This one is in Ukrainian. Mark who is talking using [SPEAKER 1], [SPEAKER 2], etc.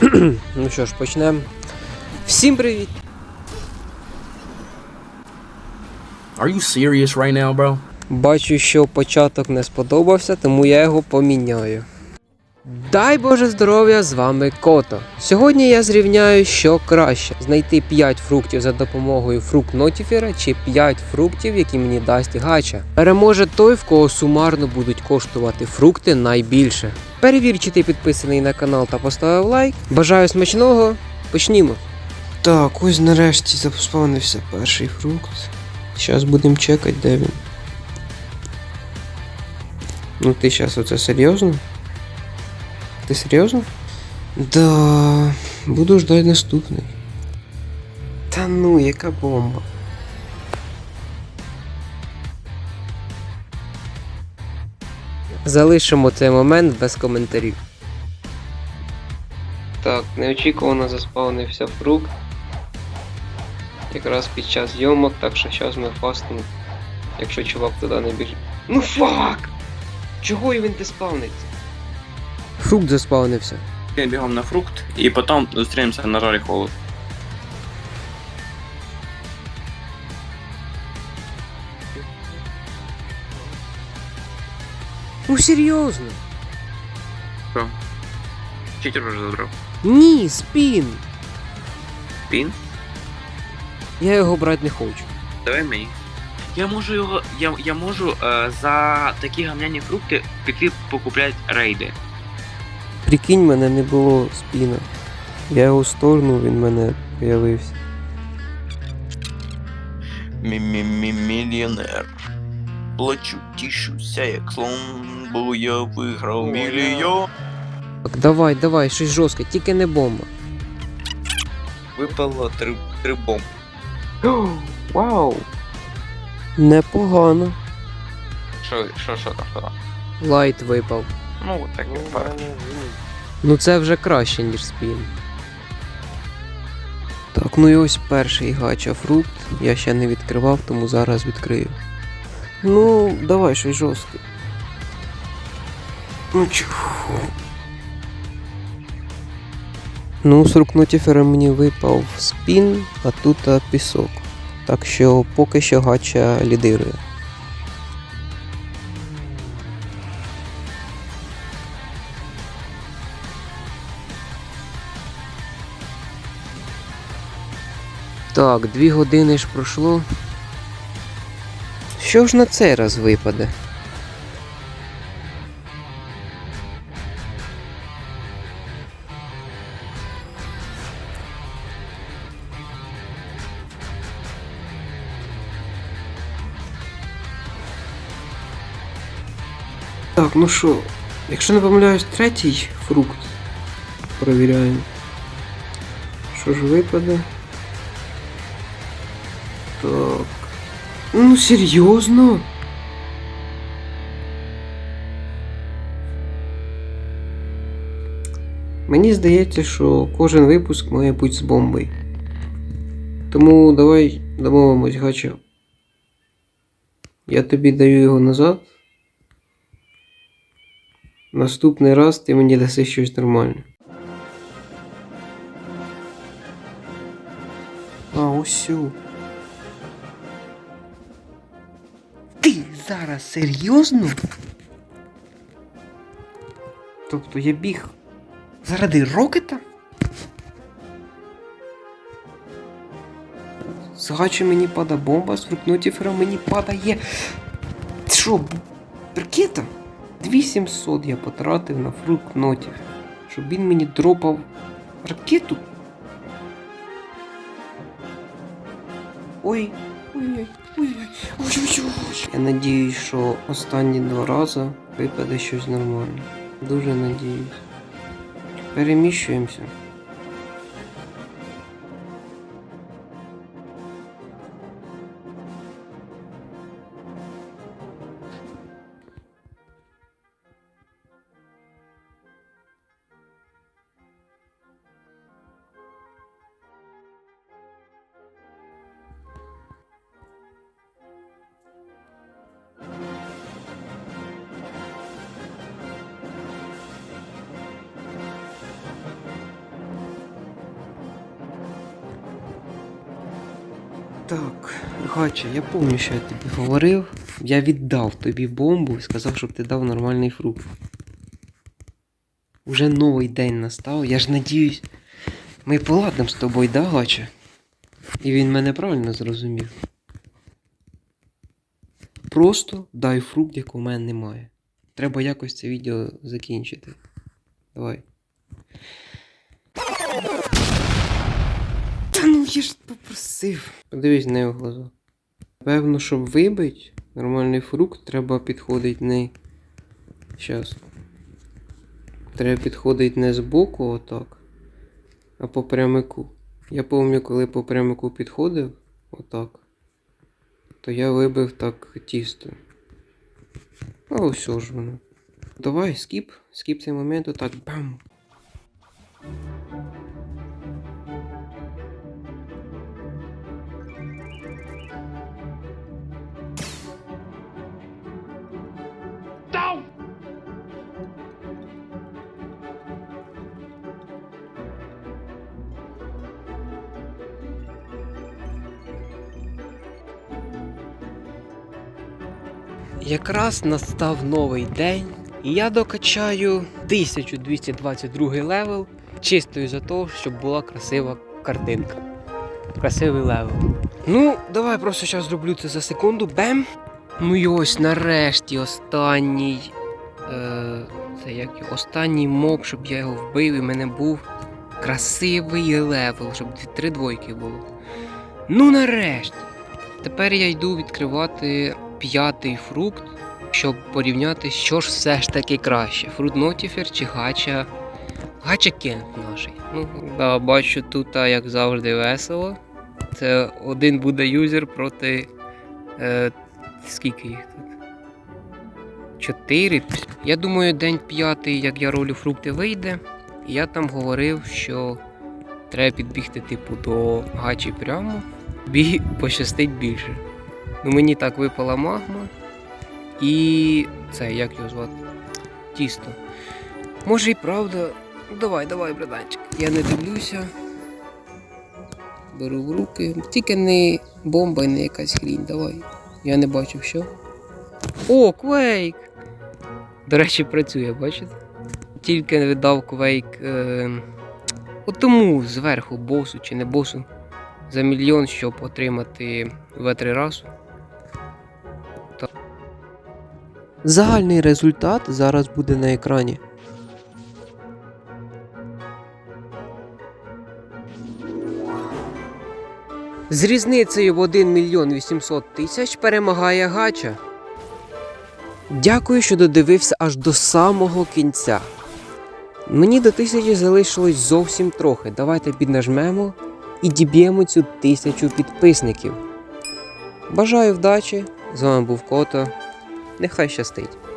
[SPEAKER 1] ну що ж, почнемо. Всім привіт!
[SPEAKER 2] Are you serious right now, bro?
[SPEAKER 1] Бачу, що початок не сподобався, тому я його поміняю. Дай Боже здоров'я, з вами Кото. Сьогодні я зрівняю, що краще: знайти 5 фруктів за допомогою фрукт нотіфера чи 5 фруктів, які мені дасть гача. Переможе той, в кого сумарно будуть коштувати фрукти найбільше. Перевір, чи ти підписаний на канал та поставив лайк. Бажаю смачного. Почнімо. Так, ось нарешті заспавнився перший фрукт. Зараз будемо чекати, де він. Ну ти зараз оце серйозно? Ти серйозно? Да, буду ждати наступний. Та ну, яка бомба. Залишимо цей момент без коментарів. Так, неочікувано заспавнився фрукт. Якраз під час зйомок, так що зараз ми фастимо, якщо чувак туди не біжить. Ну фак! Чого він деспавниться? Фрукт заспавнився.
[SPEAKER 3] бігом на фрукт і потім зустрінемося на жарі холод.
[SPEAKER 1] Ну серйозно?
[SPEAKER 3] Читер вже забрав.
[SPEAKER 1] Ні, спін.
[SPEAKER 3] Пін?
[SPEAKER 1] Я його брати не хочу.
[SPEAKER 3] Давай мені. Я можу його. Я, я можу е, за такі гамняні фрукти піти покупляти рейди.
[SPEAKER 1] Прикинь, мене не було спіна. Я його сторнув, він мене появився.
[SPEAKER 4] Мі-мі-мі-мільйонер. Плачу, тішуся, як слон, бо я виграв мільйон.
[SPEAKER 1] Так, давай, давай, щось жорстке, тільки не бомба.
[SPEAKER 4] Випало три, три бомби.
[SPEAKER 1] Вау! Непогано.
[SPEAKER 4] Що, що, що там, що там?
[SPEAKER 1] Лайт випав.
[SPEAKER 4] Ну, так і пара.
[SPEAKER 1] Ну це вже краще, ніж спін. Так, ну і ось перший гача фрукт. Я ще не відкривав, тому зараз відкрию. Ну, давай щось жорстке. Ну чого? Ну, з рук нотіфера мені випав спін, а тут а, пісок. Так що поки що гача лідирує. Так, дві години ж пройшло. Що ж на цей раз випаде? Так, ну що, якщо не помиляюсь, третій фрукт. Провіряємо. Що ж випаде? Так. Ну, серйозно? Мені здається, що кожен випуск має бути з бомбою. Тому давай домовимось, гача. Я тобі даю його назад. Наступний раз ти мені даси щось нормальне. А, усю. Зараз серйозно? Тобто я біг заради рокета? З мені пада бомба, з фрукнотіфера мені падає. Що, ракета? 2700 я потратив на фрукнотів, щоб він мені дропав ракету. Ой, Я надіюсь, що останні два рази випаде щось нормальне. Дуже надіюсь. Переміщуємося. Так, Гача, я пам'ятаю, що я тобі говорив. Я віддав тобі бомбу і сказав, щоб ти дав нормальний фрукт. Уже новий день настав, я ж надіюсь. Ми поладнем з тобою, да, Гача? І він мене правильно зрозумів. Просто дай фрукт, якого в мене немає. Треба якось це відео закінчити. Давай. Та ну я ж попросив. Подивись на його глаза. Певно, щоб вибити нормальний фрукт, треба підходити не. Щас. Треба підходити не збоку отак, а по прямику. Я пам'ятаю, коли по прямику підходив, отак, то я вибив так тісто. А ось ж воно. Давай, скіп, скіп цей момент, отак, бам. Якраз настав новий день, і я докачаю 1222 левел чисто із-за того, щоб була красива картинка. Красивий левел. Ну, давай просто зараз зроблю це за секунду. Бем! Ну і ось нарешті останній. Е, це як? Останній моб, щоб я його вбив і в мене був красивий левел, щоб три двойки було. Ну нарешті. Тепер я йду відкривати п'ятий фрукт, щоб порівняти, що ж все ж таки краще: фрукт Нотіфер чи гача. Гача Кент наш. Ну, да, бачу тут, як завжди, весело. Це один буде юзер проти. Е, скільки їх тут? Чотири. Я думаю, день п'ятий, як я ролю фрукти вийде. Я там говорив, що треба підбігти, типу, до гачі прямо. Бі пощастить більше. Ну мені так випала магма. І це, як його звати? Тісто. Може і правда. Давай, давай, братанчик. Я не дивлюся. Беру в руки. Тільки не бомба і не якась хрінь, давай. Я не бачив що. О, квейк! До речі, працює, бачите? Тільки не видав квейк. Е... Отому зверху босу чи не босу за мільйон, щоб отримати в3 разу. Загальний результат зараз буде на екрані. З різницею в 1 мільйон 800 тисяч перемагає Гача. Дякую, що додивився аж до самого кінця. Мені до тисячі залишилось зовсім трохи. Давайте піднажмемо і діб'ємо цю тисячу підписників. Бажаю вдачі! З вами був Кото. Нехай щастить!